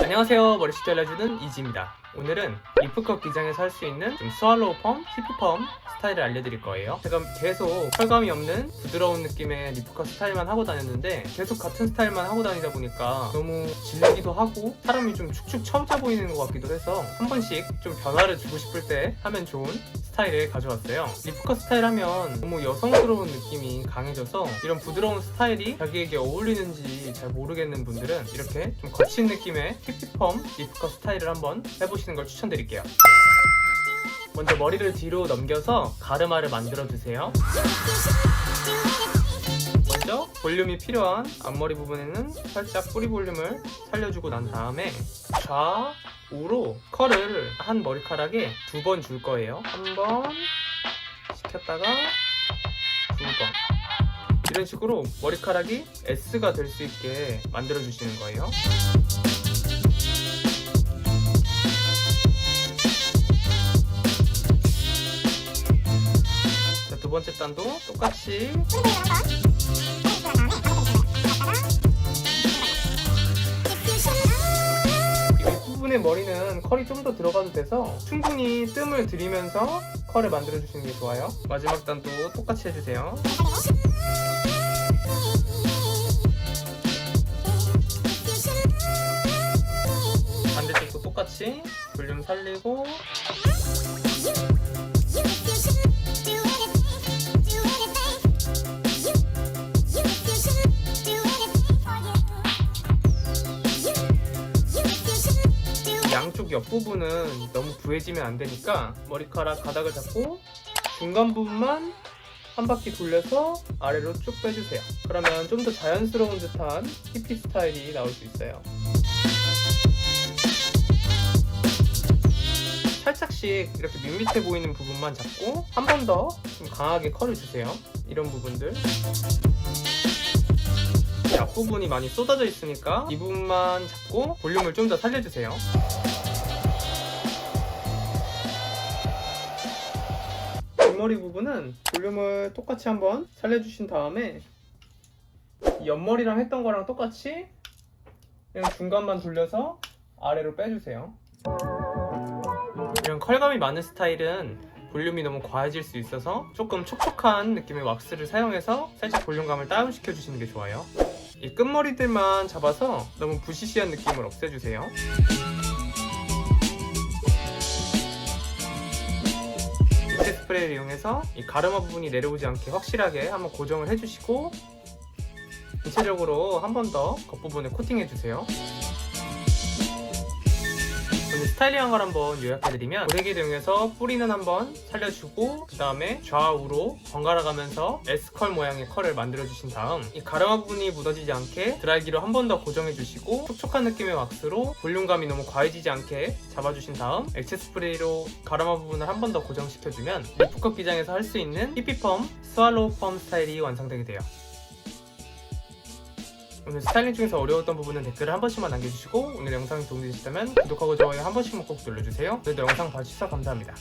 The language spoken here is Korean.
안녕하세요. 머리숱 잘라주는 이지입니다. 오늘은 리프컷 기장에서 할 수 있는 좀 스왈로우 펌, 히프 펌 스타일을 알려드릴 거예요. 제가 계속 컬감이 없는 부드러운 느낌의 리프컷 스타일만 하고 다녔는데 계속 같은 스타일만 하고 다니다 보니까 너무 질리기도 하고 사람이 좀 축축 처져 보이는 것 같기도 해서 한 번씩 좀 변화를 주고 싶을 때 하면 좋은 스타일을 가져왔어요. 리프컷 스타일 하면 너무 여성스러운 느낌이 강해져서 이런 부드러운 스타일이 자기에게 어울리는지 잘 모르겠는 분들은 이렇게 좀 거친 느낌의 힙힙펌 리프컷 스타일을 한번 해보시는 걸 추천드릴게요. 먼저 머리를 뒤로 넘겨서 가르마를 만들어 주세요. 먼저 볼륨이 필요한 앞머리 부분에는 살짝 뿌리 볼륨을 살려주고 난 다음에 좌 우로 컬을 한 머리카락에 두 번 줄 거예요. 한 번 시켰다가 두 번. 이런 식으로 머리카락이 S가 될 수 있게 만들어 주시는 거예요. 자, 두 번째 단도 똑같이 이 윗부분의 머리는 컬이 좀 더 들어가도 돼서 충분히 뜸을 들이면서 컬을 만들어 주시는 게 좋아요. 마지막 단도 똑같이 해주세요. 반대쪽도 똑같이 볼륨 살리고 양쪽 옆부분은 너무 부해지면 안 되니까 머리카락 가닥을 잡고 중간 부분만 한 바퀴 돌려서 아래로 쭉 빼주세요. 그러면 좀 더 자연스러운 듯한 히피 스타일이 나올 수 있어요. 살짝씩 이렇게 밋밋해 보이는 부분만 잡고 한 번 더 좀 강하게 컬을 주세요. 이런 부분들. 이 앞부분이 많이 쏟아져 있으니까 이 부분만 잡고 볼륨을 좀 더 살려주세요. 뒷머리 부분은 볼륨을 똑같이 한번 살려주신 다음에 이 옆머리랑 했던 거랑 똑같이 그냥 중간만 돌려서 아래로 빼주세요. 이런 컬감이 많은 스타일은 볼륨이 너무 과해질 수 있어서 조금 촉촉한 느낌의 왁스를 사용해서 살짝 볼륨감을 다운시켜 주시는 게 좋아요. 이 끝머리들만 잡아서 너무 부시시한 느낌을 없애주세요. 스프레이를 이용해서 이 가르마 부분이 내려오지 않게 확실하게 한번 고정을 해주시고 전체적으로 한 번 더 겉부분에 코팅해주세요. 오늘 스타일링한 걸 한번 요약해드리면 고데기를 이용해서 뿌리는 한번 살려주고 그 다음에 좌우로 번갈아 가면서 S컬 모양의 컬을 만들어주신 다음 이 가르마 부분이 묻어지지 않게 드라이기로 한 번 더 고정해주시고 촉촉한 느낌의 왁스로 볼륨감이 너무 과해지지 않게 잡아주신 다음 액체 스프레이로 가르마 부분을 한 번 더 고정시켜주면 리프컷 기장에서 할 수 있는 히피펌, 스왈로우 펌 스타일이 완성되게 돼요. 오늘 스타일링 중에서 어려웠던 부분은 댓글을 한 번씩만 남겨주시고 오늘 영상이 도움이 되셨다면 구독하고 좋아요 한 번씩만 꼭 눌러주세요. 오늘도 영상 봐주셔서 감사합니다.